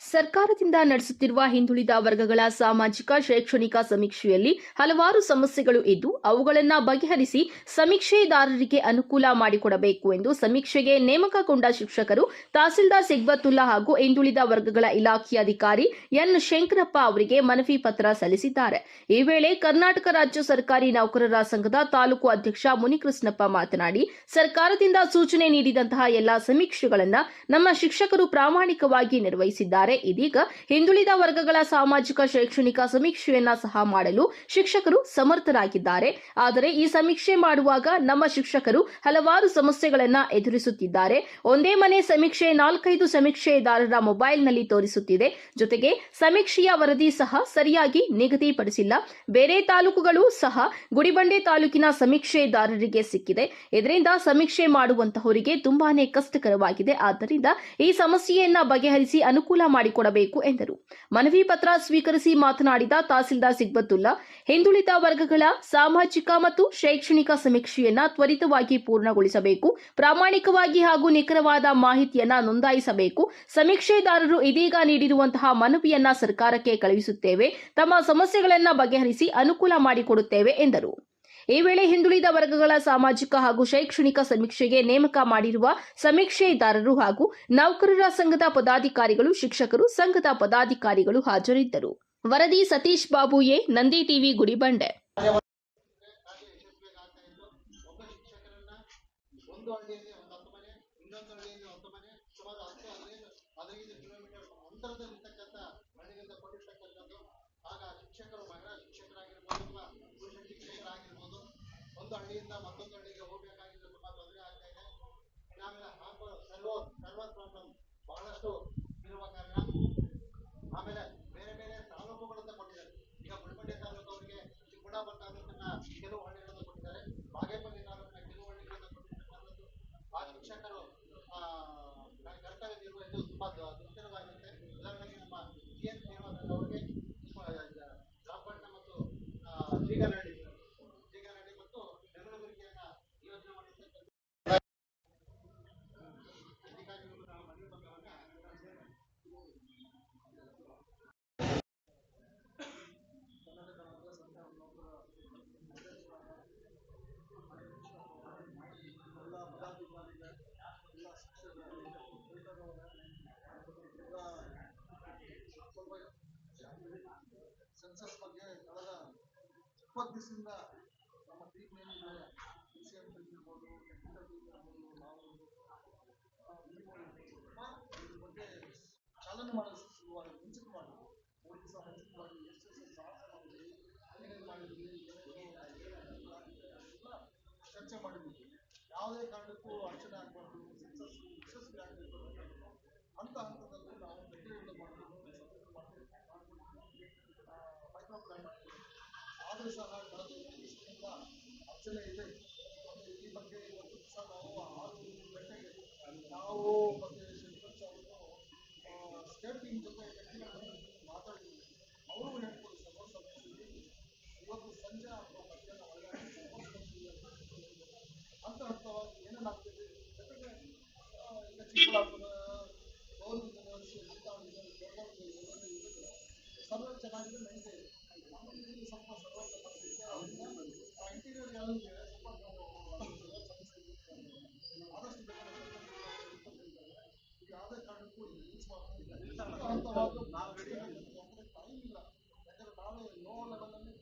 ಸರ್ಕಾರದಿಂದ ನಡೆಸುತ್ತಿರುವ ಹಿಂದುಳಿದ ವರ್ಗಗಳ ಸಾಮಾಜಿಕ, ಶೈಕ್ಷಣಿಕ ಸಮೀಕ್ಷೆಯಲ್ಲಿ ಹಲವಾರು ಸಮಸ್ಯೆಗಳು ಇದ್ದು, ಅವುಗಳನ್ನು ಬಗೆಹರಿಸಿ ಸಮೀಕ್ಷೆದಾರರಿಗೆ ಅನುಕೂಲ ಮಾಡಿಕೊಡಬೇಕು ಎಂದು ಸಮೀಕ್ಷೆಗೆ ನೇಮಕಗೊಂಡ ಶಿಕ್ಷಕರು ತಹಸೀಲ್ದಾರ್ ಸಿಗ್ಬತ್ತುಲ್ಲಾ ಹಾಗೂ ಹಿಂದುಳಿದ ವರ್ಗಗಳ ಇಲಾಖೆ ಅಧಿಕಾರಿ ಎನ್. ಶಂಕರಪ್ಪ ಅವರಿಗೆ ಮನವಿ ಪತ್ರ ಸಲ್ಲಿಸಿದ್ದಾರೆ. ಈ ವೇಳೆ ಕರ್ನಾಟಕ ರಾಜ್ಯ ಸರ್ಕಾರಿ ನೌಕರರ ಸಂಘದ ತಾಲೂಕು ಅಧ್ಯಕ್ಷ ಮುನಿಕೃಷ್ಣಪ್ಪ ಮಾತನಾಡಿ, ಸರ್ಕಾರದಿಂದ ಸೂಚನೆ ನೀಡಿದಂತಹ ಎಲ್ಲಾ ಸಮೀಕ್ಷೆಗಳನ್ನು ನಮ್ಮ ಶಿಕ್ಷಕರು ಪ್ರಾಮಾಣಿಕವಾಗಿ ನಿರ್ವಹಿಸಿದ್ದಾರೆ. ಇದೀಗ ಹಿಂದುಳಿದ ವರ್ಗಗಳ ಸಾಮಾಜಿಕ ಶೈಕ್ಷಣಿಕ ಸಮೀಕ್ಷೆಯನ್ನ ಸಹ ಮಾಡಲು ಶಿಕ್ಷಕರು ಸಮರ್ಥರಾಗಿದ್ದಾರೆ. ಆದರೆ ಈ ಸಮೀಕ್ಷೆ ಮಾಡುವಾಗ ನಮ್ಮ ಶಿಕ್ಷಕರು ಹಲವಾರು ಸಮಸ್ಯೆಗಳನ್ನ ಎದುರಿಸುತ್ತಿದ್ದಾರೆ. ಒಂದೇ ಮನೆ ಸಮೀಕ್ಷೆ, ನಾಲ್ಕೈದು ಸಮೀಕ್ಷೆದಾರರ ಮೊಬೈಲ್ನಲ್ಲಿ ತೋರಿಸುತ್ತಿದೆ. ಜೊತೆಗೆ ಸಮೀಕ್ಷೆಯ ವರದಿ ಸಹ ಸರಿಯಾಗಿ ನಿಗದಿಪಡಿಸಿಲ್ಲ. ಬೇರೆ ತಾಲೂಕುಗಳು ಸಹ ಗುಡಿಬಂಡೆ ತಾಲೂಕಿನ ಸಮೀಕ್ಷೆದಾರರಿಗೆ ಸಿಕ್ಕಿದೆ. ಇದರಿಂದ ಸಮೀಕ್ಷೆ ಮಾಡುವಂತಹವರಿಗೆ ತುಂಬಾನೇ ಕಷ್ಟಕರವಾಗಿದೆ. ಆದ್ದರಿಂದ ಈ ಸಮಸ್ಯೆಯನ್ನ ಬಗೆಹರಿಸಿ ಅನುಕೂಲ ಮಾಡಿಕೊಡಬೇಕು ಎಂದರು. ಮನವಿ ಪತ್ರ ಸ್ವೀಕರಿಸಿ ಮಾತನಾಡಿದ ತಹಸೀಲ್ದಾರ್ ಸಿಗ್ಬತ್ತುಲ್ಲಾ ಹಿಂದುಳಿದ ವರ್ಗಗಳ ಸಾಮಾಜಿಕ ಮತ್ತು ಶೈಕ್ಷಣಿಕ ಸಮೀಕ್ಷೆಯನ್ನ ತ್ವರಿತವಾಗಿ ಪೂರ್ಣಗೊಳಿಸಬೇಕು, ಪ್ರಾಮಾಣಿಕವಾಗಿ ಹಾಗೂ ನಿಖರವಾದ ಮಾಹಿತಿಯನ್ನ ನೋಂದಾಯಿಸಬೇಕು. ಸಮೀಕ್ಷೆದಾರರು ಇದೀಗ ನೀಡಿರುವಂತಹ ಮನವಿಯನ್ನ ಸರ್ಕಾರಕ್ಕೆ ಕಳುಹಿಸುತ್ತೇವೆ, ತಮ್ಮ ಸಮಸ್ಯೆಗಳನ್ನ ಬಗೆಹರಿಸಿ ಅನುಕೂಲ ಮಾಡಿಕೊಡುತ್ತೇವೆ ಎಂದರು. ಈ ವೇಳೆ ಹಿಂದುಳಿದ ವರ್ಗಗಳ ಸಾಮಾಜಿಕ ಹಾಗೂ ಶೈಕ್ಷಣಿಕ ಸಮೀಕ್ಷೆಗೆ ನೇಮಕ ಮಾಡಿರುವ ಸಮೀಕ್ಷೆದಾರರು ಹಾಗೂ ನೌಕರರ ಸಂಘದ ಪದಾಧಿಕಾರಿಗಳು, ಶಿಕ್ಷಕರು, ಸಂಘದ ಪದಾಧಿಕಾರಿಗಳು ಹಾಜರಿದ್ದರು. ವರದಿ ಸತೀಶ್ ಬಾಬು ಎ, ನಂದಿ ಟಿವಿ, ಗುಡಿಬಂಡೆ. ಒಬ್ಬ ಹಳ್ಳಿಯಿಂದ ಮತ್ತೊಂದು ಹಳ್ಳಿಗೆ ಹೋಗ್ಬೇಕಾಗಿದ್ರೆ ತುಂಬಾ ತೊಂದರೆ ಆಗ್ತಾ ಇದೆ. ಆಮೇಲೆ ಹಾಂಬ ಸರ್ವರ್ ಸರ್ವರ್ ಪ್ರಾಬ್ಲಮ್ ಬಹಳಷ್ಟು ಇರುವ ಕಾರಣ ಸೆನ್ಸಸ್ ಬಗ್ಗೆ ಕಳೆದ ಇಪ್ಪತ್ತು ದಿವಸದಿಂದ ನಮ್ಮ ಟೀಮ್ ಏನಿದೆ ಸಿ ಎಂ ಇರ್ಬೋದು ಟೆಕ್ನಿಕಲ್ ಟೀಮ್ ಇರ್ಬೋದು ನಾವು ಇದ್ರ ಬಗ್ಗೆ ಚಾಲನೆ ಮಾಡಲು ಶುರುವಾಗಿ ಒಂದು ದಿವಸ ಚರ್ಚೆ ಮಾಡಿದ್ವಿ. ಯಾವುದೇ ಕಾರಣಕ್ಕೂ ಅಡಚಣೆ ಆಗಬಾರ್ದು ಸಕ್ಸಸ್ ಯಶಸ್ವಿ ಆಗಬೇಕು ಅಂತ ಹಂತದಲ್ಲಿ ನಾವು ಆದರೂ ಸಹ ಕಳೆದ ಅರ್ಚನೆ ಇದೆ ಮತ್ತು ಈ ಬಗ್ಗೆ ಇವತ್ತು ಸಹ ನಾವು ಆರು ಗಂಟೆಗೆ ನಾವು ಮತ್ತೆ ಶಂಕರ್ ಅವರು ಸ್ಟೇಟ್ ಟೀಮ್ ಜೊತೆ ಮಾತಾಡಿದ್ದೀವಿ ಅವರು ಹೇಳ್ಕೊಂಡು ಸಪೋರ್ಟ್ ಸಮಿತಿ ಇವತ್ತು ಸಂಜೆ ಅಥವಾ ಮಧ್ಯಾಹ್ನ ಒಳಗೆ ಸಪೋರ್ಟ್ ಸಬ್ಸಿಡಿ ಹಂತ ಹಂತವಾಗಿ ಏನೇನಾಗ್ತಿದೆ ಜೊತೆಗೆ ಈಗ ಚಿಕ್ಕಬಳ್ಳಾಪುರ ಅಂತ ನಾವು ರೆಡಿ ಟೈಮ್ ಇಲ್ಲ ಯಾಕಂದ್ರೆ ನಾವೇ ನೋಡಲ್ಲ